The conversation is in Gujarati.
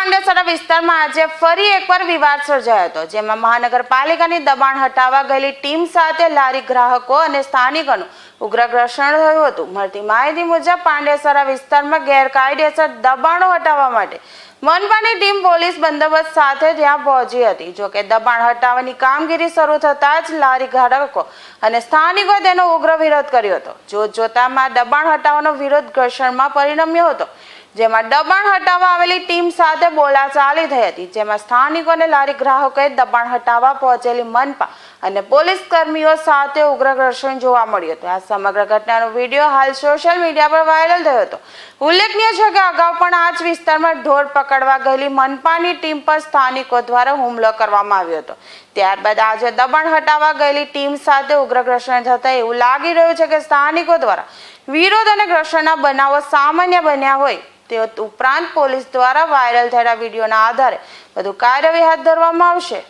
વિસ્તારમાં આજે ફરી એકવાર વિવાદ સર્જાયો હતો, જેમાં મહાનગરપાલિકાની દબાણ હટાવવા ગયેલી ટીમ સાથે લારી ગ્રાહકો અને સ્થાનિકોનું ઉગ્ર ઘર્ષણ થયું હતું. મળતી માહિતી મુજબ પાંડેસરા વિસ્તારમાં ગેરકાયદેસર દબાણો હટાવવા માટે મનપાની ટીમ પોલીસ બંદોબસ્ત સાથે ત્યાં પહોંચી હતી. જોકે દબાણ હટાવવાની કામગીરી શરૂ થતાં જ લારી ધારકો અને સ્થાનિકો તેનો ઉગ્ર વિરોધ કર્યો હતો. જોત જોતામાં દબાણ હટાવવાનો વિરોધ ઘર્ષણમાં પરિણમ્યો હતો. જેમાં દબાણ હટાવવા આવેલી ટીમ સાથે બોલાચાલી થઈ હતી, જેમાં સ્થાનિકો અને લારી ગ્રાહકોએ દબાણ હટાવવા પહોંચેલી મનપા અને પોલીસ કર્મીઓ સાથે ઉગ્ર ઘર્ષણ જોવા મળ્યું હતું. આ સમગ્ર ઘટનાનો વીડિયો હાલ સોશિયલ મીડિયા પર વાયરલ થયો હતો. ઉલ્લેખનીય છે કે અગાઉ પણ આ જ વિસ્તારમાં ઢોર પકડવા ગયેલી મનપાની ટીમ પર સ્થાનિકો દ્વારા હુમલો કરવામાં આવ્યો હતો. ત્યારબાદ આજે દબાણ હટાવવા ગયેલી ટીમ સાથે ઉગ્ર ઘર્ષણ થતા એવું લાગી રહ્યું છે કે સ્થાનિકો દ્વારા વિરોધ અને ઘર્ષણના બનાવો સામાન્ય બન્યા હોય તે ઉપરાંત પોલીસ દ્વારા વાયરલ થયેલા વિડીયોના આધારે વધુ કાર્યવાહી હાથ ધરવામાં આવશે.